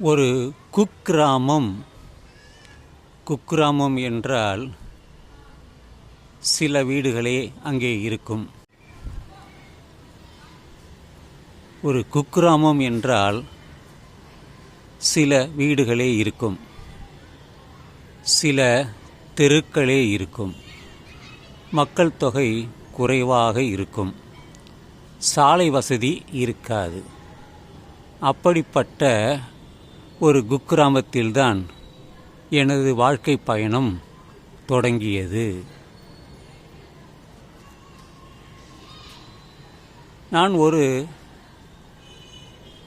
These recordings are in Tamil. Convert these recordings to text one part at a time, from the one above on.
ஒரு குக்கிராமம். குக்கிராமம் என்றால் சில வீடுகளே அங்கே இருக்கும். ஒரு குக்கிராமம் என்றால் சில வீடுகளே இருக்கும். சில தெருக்களே இருக்கும். மக்கள் தொகை குறைவாக இருக்கும். சாலை வசதி இருக்காது. அப்படிப்பட்ட ஒரு குக்கிராமத்தில்தான் எனது வாழ்க்கை பயணம் தொடங்கியது. நான் ஒரு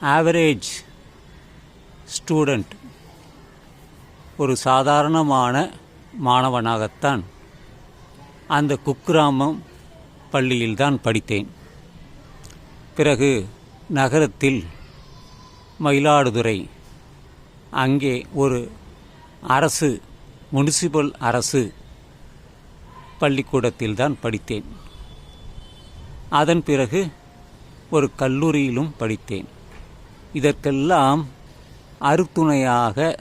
ஆவரேஜ் ஸ்டூடெண்ட் ஒரு சாதாரணமான மாணவனாகத்தான் அந்த குக்கிராமம் பள்ளியில்தான் படித்தேன். பிறகு நகரத்தில் மயிலாடுதுறை அங்கே ஒரு அரசு முனிசிபல் அரசு பள்ளிக்கூடத்தில்தான் படித்தேன். அதன் பிறகு ஒரு கல்லூரியிலும் படித்தேன். இதற்கெல்லாம் அருத்துணையாக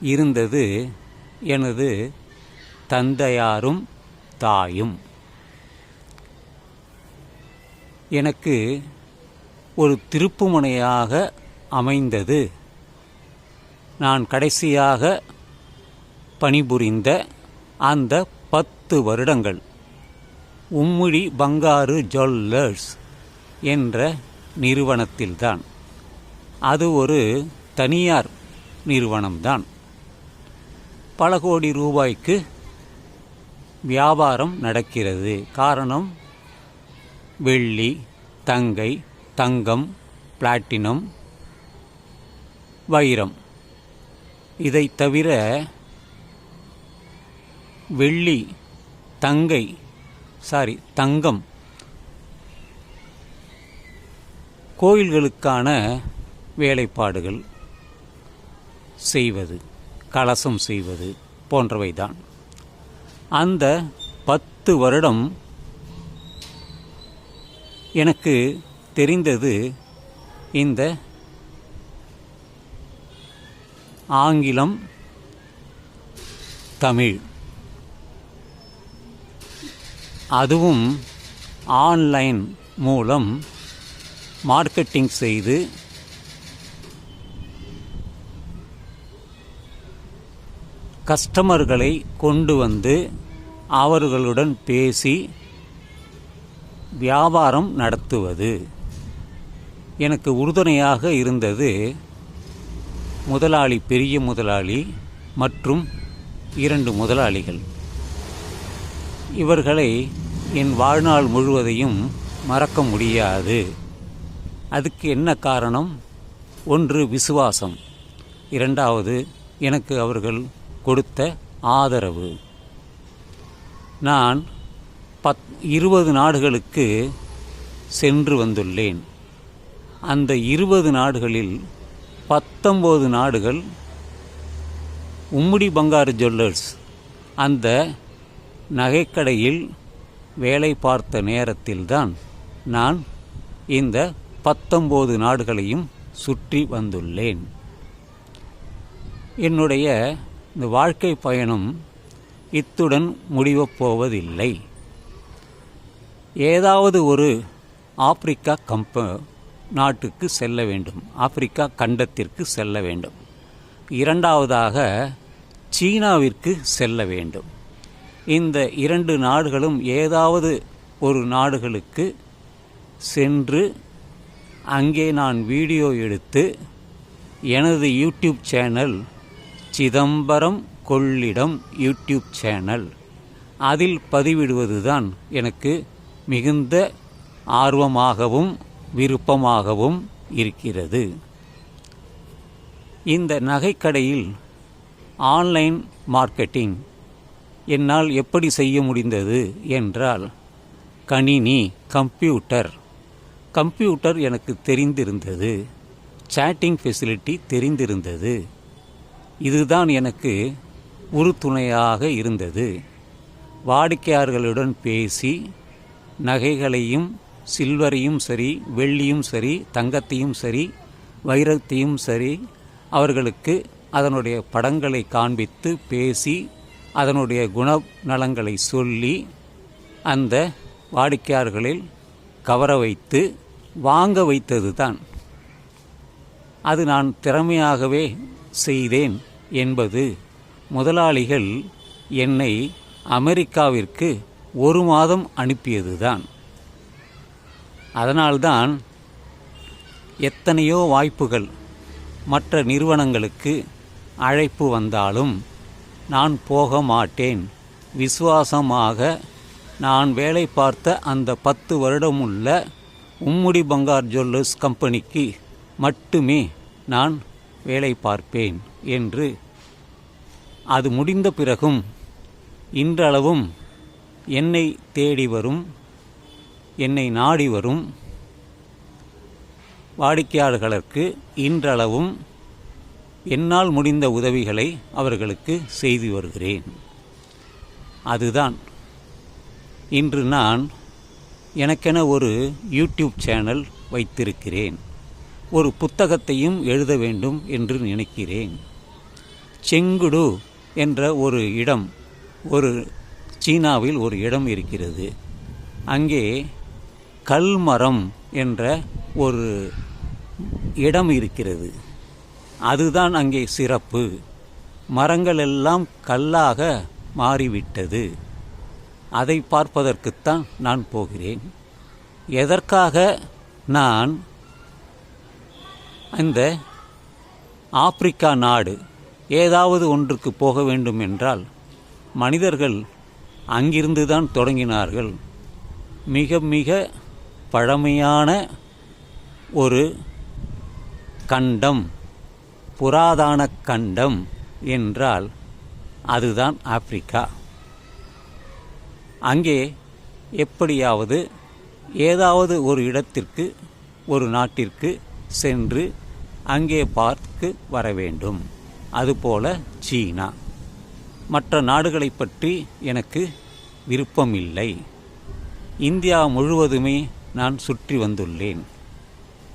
இருந்தது எனது தந்தையாரும் தாயும். எனக்கு ஒரு திருப்புமுனையாக அமைந்தது. நான் கடைசியாக பணிபுரிந்த அந்த பத்து வருடங்கள். உம்முடி பங்காரு ஜுவல்லர்ஸ் என்ற நிறுவனத்தில்தான். அது ஒரு தனியார் நிறுவனம்தான். பல கோடி ரூபாய்க்கு வியாபாரம் நடக்கிறது. காரணம் வெள்ளி தங்கை தங்கம் பிளாட்டினம் வைரம். இதை தவிர வெள்ளி தங்கை சாரி தங்கம் கோயில்களுக்கான வேலைப்பாடுகள் செய்வது கலசம் செய்வது போன்றவைதான். அந்த பத்து வருடம் எனக்கு தெரிந்தது இந்த ஆங்கிலம் தமிழ். அதுவும் ஆன்லைன் மூலம் மார்க்கெட்டிங் செய்து கஸ்டமர்களை கொண்டு வந்து அவர்களுடன் பேசி வியாபாரம் நடத்துவது எனக்கு உறுதுணையாக இருந்தது. முதலாளி பெரிய முதலாளி மற்றும் இரண்டு முதலாளிகள். இவர்களை என் வாழ்நாள் முழுவதையும் மறக்க முடியாது. அதுக்கு என்ன காரணம்? ஒன்று விசுவாசம். இரண்டாவது எனக்கு அவர்கள் கொடுத்த ஆதரவு. நான் பத் இருபது நாடுகளுக்கு சென்று வந்துள்ளேன். அந்த இருபது நாடுகளில் பத்தொம்போது நாடுகள் உம்முடி பங்காரு ஜுவல்லர்ஸ் அந்த நகைக்கடையில் வேலை பார்த்த நேரத்தில்தான் நான் இந்த பத்தொம்போது நாடுகளையும் சுற்றி வந்துள்ளேன். என்னுடைய இந்த வாழ்க்கை பயணம் இத்துடன் முடிவப் போவதில்லை. ஏதாவது ஒரு ஆப்பிரிக்கா கம்ப நாட்டுக்கு செல்ல வேண்டும். ஆப்பிரிக்கா கண்டத்திற்கு செல்ல வேண்டும். இரண்டாவதாக சீனாவிற்கு செல்ல வேண்டும். இந்த இரண்டு நாடுகளும் ஏதாவது ஒரு நாடுகளுக்கு சென்று அங்கே நான் வீடியோ எடுத்து எனது YouTube channel Chidambaram Kollidam YouTube channel அதில் பதிவிடுவதுதான் எனக்கு மிகுந்த ஆர்வமாகவும் விருப்பமாகவும் இருக்கிறது. இந்த நகைக்கடையில் ஆன்லைன் மார்க்கெட்டிங் என்னால் எப்படி செய்ய முடிந்தது என்றால் கணினி கம்ப்யூட்டர். கம்ப்யூட்டர் எனக்கு தெரிந்திருந்தது. Chatting facility தெரிந்திருந்தது. இதுதான் எனக்கு உறுதுணையாக இருந்தது. வாடிக்கையாளர்களுடன் பேசி நகைகளையும் சில்வரையும் சரி வெள்ளியும் சரி தங்கத்தையும் சரி வைரத்தையும் சரி அவர்களுக்கு அதனுடைய படங்களை காண்பித்து பேசி அதனுடைய குணநலங்களை சொல்லி அந்த வாடிக்கையாளர்களில் கவர வைத்து வாங்க வைத்தது தான் அது நான் திறமையாகவே செய்தேன் என்பது முதலாளிகள் என்னை அமெரிக்காவிற்கு ஒரு மாதம் அனுப்பியதுதான். அதனால்தான் எத்தனையோ வாய்ப்புகள் மற்ற நிறுவனங்களுக்கு அழைப்பு வந்தாலும் நான் போக மாட்டேன். விசுவாசமாக நான் வேலை பார்த்த அந்த பத்து வருடமுள்ள உம்முடி பங்கார் ஜுவல்லர்ஸ் கம்பெனிக்கு மட்டுமே நான் வேலை பார்ப்பேன் என்று அது முடிந்த பிறகும் இன்றளவும் என்னை தேடி வரும் என்னை நாடி வரும் வாடிக்கையாளர்களுக்கு இன்றளவும் என்னால் முடிந்த உதவிகளை அவர்களுக்கு செய்து வருகிறேன். அதுதான். இன்று நான் எனக்கென ஒரு யூடியூப் சேனல் வைத்திருக்கிறேன். ஒரு புத்தகத்தையும் எழுத வேண்டும் என்று நினைக்கிறேன். செங்குடு என்ற ஒரு இடம் ஒரு சீனாவில் ஒரு இடம் இருக்கிறது. அங்கே கல்மரம் என்ற ஒரு இடம் இருக்கிறது. அதுதான் அங்கே சிறப்பு. மரங்கள் எல்லாம் கல்லாக மாறிவிட்டது. அதை பார்ப்பதற்குத்தான் நான் போகிறேன். எதற்காக நான் அந்த ஆப்பிரிக்கா நாடு ஏதாவது ஒன்றுக்கு போக வேண்டும் என்றால் மனிதர்கள் அங்கிருந்து தான் தொடங்கினார்கள். மிக மிக பழமையான ஒரு கண்டம் புராதான கண்டம் என்றால் அதுதான் ஆப்பிரிக்கா. அங்கே எப்படியாவது ஏதாவது ஒரு இடத்திற்கு ஒரு நாட்டிற்கு சென்று அங்கே பார்த்து வர வேண்டும். அதுபோல சீனா. மற்ற நாடுகளை பற்றி எனக்கு விருப்பமில்லை. இந்தியா முழுவதுமே நான் சுற்றி வந்துள்ளேன்.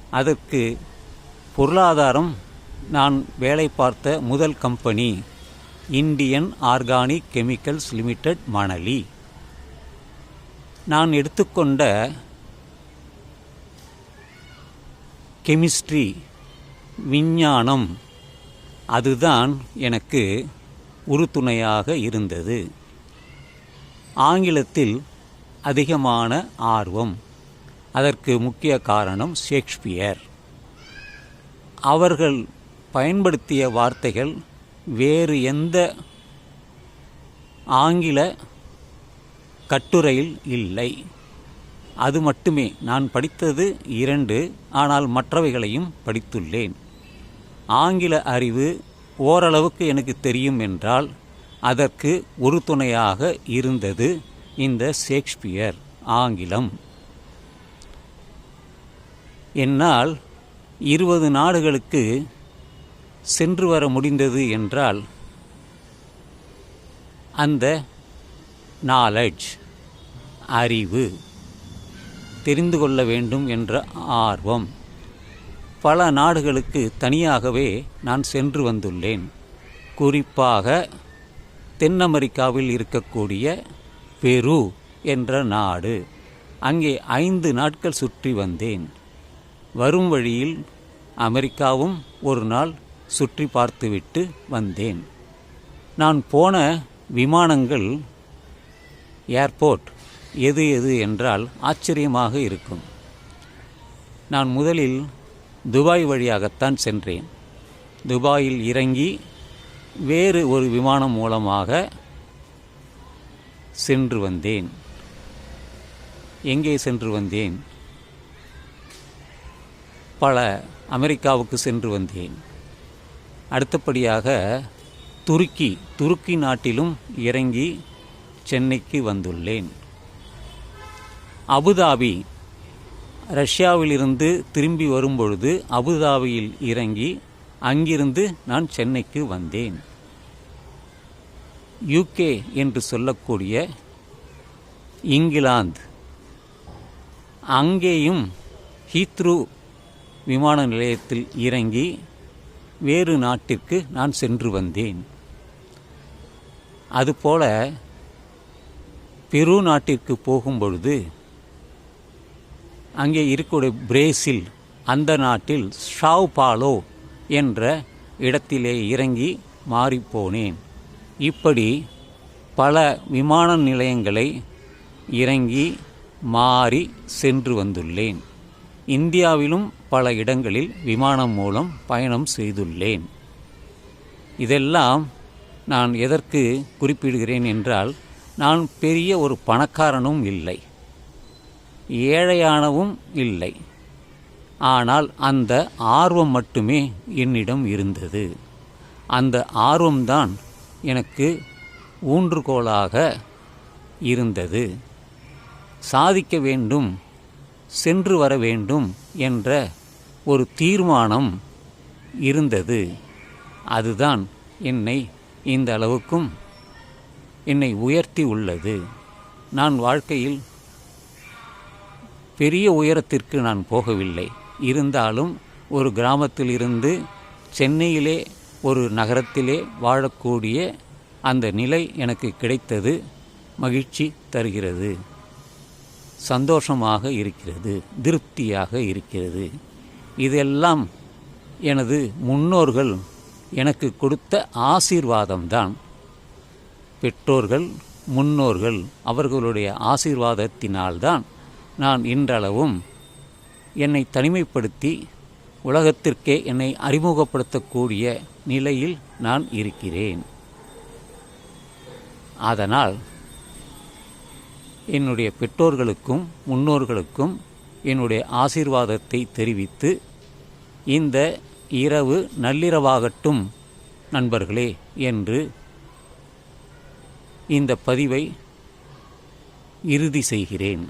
அதற்கு பொருளாதாரம் நான் வேலை பார்த்த முதல் company Indian organic chemicals limited Manali. நான் எடுத்துக்கொண்ட கெமிஸ்ட்ரி விஞ்ஞானம் அதுதான் எனக்கு உறுதுணையாக இருந்தது. ஆங்கிலத்தில் அதிகமான ஆர்வம். அதற்கு முக்கிய காரணம் ஷேக்ஸ்பியர். அவர்கள் பயன்படுத்திய வார்த்தைகள் வேறு எந்த ஆங்கில கட்டுரையில் இல்லை. அது மட்டுமே. நான் படித்தது இரண்டு ஆனால் மற்றவைகளையும் படித்துள்ளேன். ஆங்கில அறிவு ஓரளவுக்கு எனக்கு தெரியும் என்றால் அதற்கு உறுதுணையாக இருந்தது இந்த ஷேக்ஸ்பியர் ஆங்கிலம். என்னால் இருபது நாடுகளுக்கு சென்று வர முடிந்தது என்றால் அந்த நாலெட்ஜ் அறிவு தெரிந்து கொள்ள வேண்டும் என்ற ஆர்வம் பல நாடுகளுக்கு தனியாகவே நான் சென்று வந்துள்ளேன். குறிப்பாக தென் அமெரிக்காவில் இருக்கக்கூடிய பெரு என்ற நாடு. அங்கே ஐந்து நாட்கள் சுற்றி வந்தேன். வரும் வழியில் அமெரிக்காவும் ஒரு நாள் சுற்றி பார்த்துவிட்டு வந்தேன். நான் போன விமானங்கள் ஏர்போர்ட் எது எது என்றால் ஆச்சரியமாக இருக்கும். நான் முதலில் துபாய் வழியாகத்தான் சென்றேன். துபாயில் இறங்கி வேறு ஒரு விமானம் மூலமாக சென்று வந்தேன். எங்கே சென்று வந்தேன்? பல அமெரிக்காவுக்கு சென்று வந்தேன். அடுத்தபடியாக துருக்கி துருக்கி நாட்டிலும் இறங்கி சென்னைக்கு வந்துள்ளேன். அபுதாபி ரஷ்யாவிலிருந்து திரும்பி வரும்பொழுது அபுதாபியில் இறங்கி அங்கிருந்து நான் சென்னைக்கு வந்தேன். யூகே என்று சொல்லக்கூடிய இங்கிலாந்து. அங்கேயும் ஹீத்ரூ விமான நிலையத்தில் இறங்கி வேறு நாட்டிற்கு நான் சென்று வந்தேன். அதுபோல பெரு நாட்டிற்கு போகும் பொழுது அங்கே இருக்கக்கூடிய பிரேசில் அந்த நாட்டில் ஷாவ் பாலோ என்ற இடத்திலே இறங்கி மாறிப்போனேன். இப்படி பல விமான நிலையங்களை இறங்கி மாறி சென்று வந்துள்ளேன். இந்தியாவிலும் பல இடங்களில் விமானம் மூலம் பயணம் செய்துள்ளேன். இதெல்லாம் நான் எதற்கு குறிப்பிடுகிறேன் என்றால் நான் பெரிய ஒரு பணக்காரனும் இல்லை. ஏழையானவும் இல்லை. ஆனால் அந்த ஆர்வம் மட்டுமே என்னிடம் இருந்தது. அந்த ஆர்வம்தான் எனக்கு ஊன்றுகோலாக இருந்தது. சாதிக்க வேண்டும் சென்று வர வேண்டும் என்ற ஒரு தீர்மானம் இருந்தது. அதுதான் என்னை இந்த அளவுக்கும் என்னை உயர்த்தி உள்ளது. நான் வாழ்க்கையில் பெரிய உயரத்திற்கு நான் போகவில்லை. இருந்தாலும் ஒரு கிராமத்தில் இருந்து சென்னையிலே ஒரு நகரத்திலே வாழக்கூடிய அந்த நிலை எனக்கு கிடைத்தது. மகிழ்ச்சி தருகிறது. சந்தோஷமாக இருக்கிறது. திருப்தியாக இருக்கிறது. இதெல்லாம் எனது முன்னோர்கள் எனக்கு கொடுத்த ஆசீர்வாதம்தான். பெற்றோர்கள் முன்னோர்கள் அவர்களுடைய ஆசீர்வாதத்தினால்தான் நான் இன்றளவும் என்னை தனிமைப்படுத்தி உலகத்திற்கே என்னை அறிமுகப்படுத்தக்கூடிய நிலையில் நான் இருக்கிறேன். அதனால் என்னுடைய பெற்றோர்களுக்கும் முன்னோர்களுக்கும் என்னுடைய ஆசீர்வாதத்தை தெரிவித்து இந்த இரவு நள்ளிரவாகட்டும் நண்பர்களே என்று இந்த பதிவை இறுதி செய்கிறேன்.